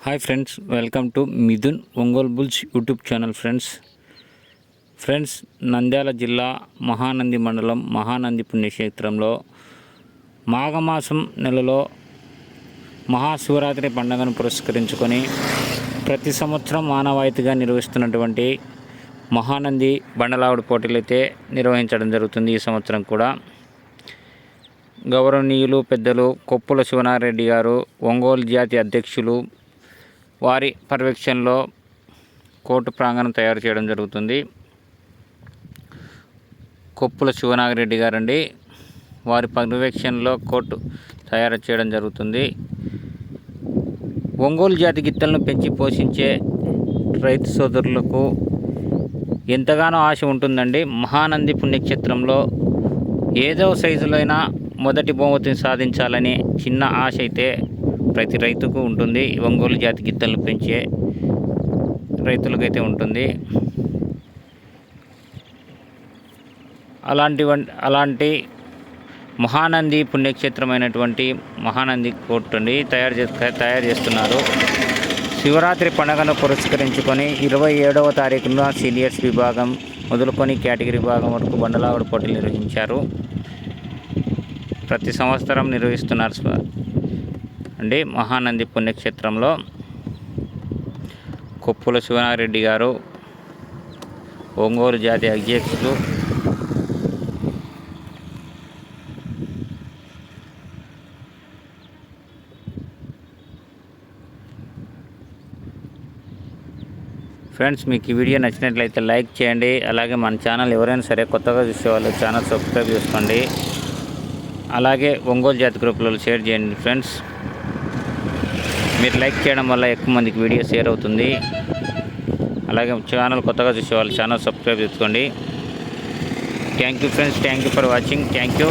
Hi friends welcome to Mithun Ongole bulls YouTube channel friends friends Nandyal జిల్లా మహానంది మండలం మహానంది పుణ్యక్షేత్రంలో మాఘమాసం నెలలో మహాశివరాత్రి పండుగను పురస్కరించుకొని ప్రతి సంవత్సరం మానవాయితీగా నిర్వహిస్తున్నటువంటి మహానంది బండలావుడి పోటీలు అయితే నిర్వహించడం జరుగుతుంది ఈ సంవత్సరం కూడా గౌరవనీయులు పెద్దలు కొప్పుల శివనారెడ్డి గారు ఒంగోలు జాతి అధ్యక్షులు వారి పర్యవేక్షణలో కోర్టు ప్రాంగణం తయారు చేయడం జరుగుతుంది. కొప్పుల శివనాగిరెడ్డి గారండి వారి పర్యవేక్షణలో కోర్టు తయారు చేయడం జరుగుతుంది. ఒంగోలు జాతి గిత్తలను పెంచి పోషించే రైతు సోదరులకు ఎంతగానో ఆశ ఉంటుందండి. మహానంది పుణ్యక్షేత్రంలో ఏదో సైజులో అయినా మొదటి బహుమతిని సాధించాలని చిన్న ఆశ అయితే ప్రతి రైతుకు ఉంటుంది. ఒంగోలు జాతి గిద్దలు పెంచే రైతులకైతే ఉంటుంది. అలాంటి అలాంటి మహానంది పుణ్యక్షేత్రమైనటువంటి మహానంది కోర్టు అండి. తయారు చే తయారు చేస్తున్నారు. శివరాత్రి పండుగను పురస్కరించుకొని ఇరవై ఏడవ తారీఖున సీనియర్స్ విభాగం మొదలుకొని కేటగిరీ విభాగం వరకు బండలావుడు పోటీలు నిర్వహించారు. ప్రతి సంవత్సరం నిర్వహిస్తున్నారు అండి మహానంది పుణ్యక్షేత్రంలో కొప్పుల శివనారెడ్డి గారు ఒంగోలు జాతి అధ్యక్షులు ఫ్రెండ్స్ మీకు ఈ వీడియో నచ్చినట్లయితే లైక్ చేయండి. అలాగే మన ఛానల్ ఎవరైనా సరే కొత్తగా చూసేవాళ్ళు ఛానల్ సబ్స్క్రైబ్ చేసుకోండి. అలాగే ఒంగోలు జాతి గ్రూపులలో షేర్ చేయండి ఫ్రెండ్స్. మీరు లైక్ చేయడం వల్ల ఎక్కువ మందికి వీడియో షేర్ అవుతుంది. అలాగే ఛానల్ కొత్తగా చూసేవాళ్ళు ఛానల్ సబ్స్క్రైబ్ చేసుకోండి. Thank you friends thank you for watching thank you.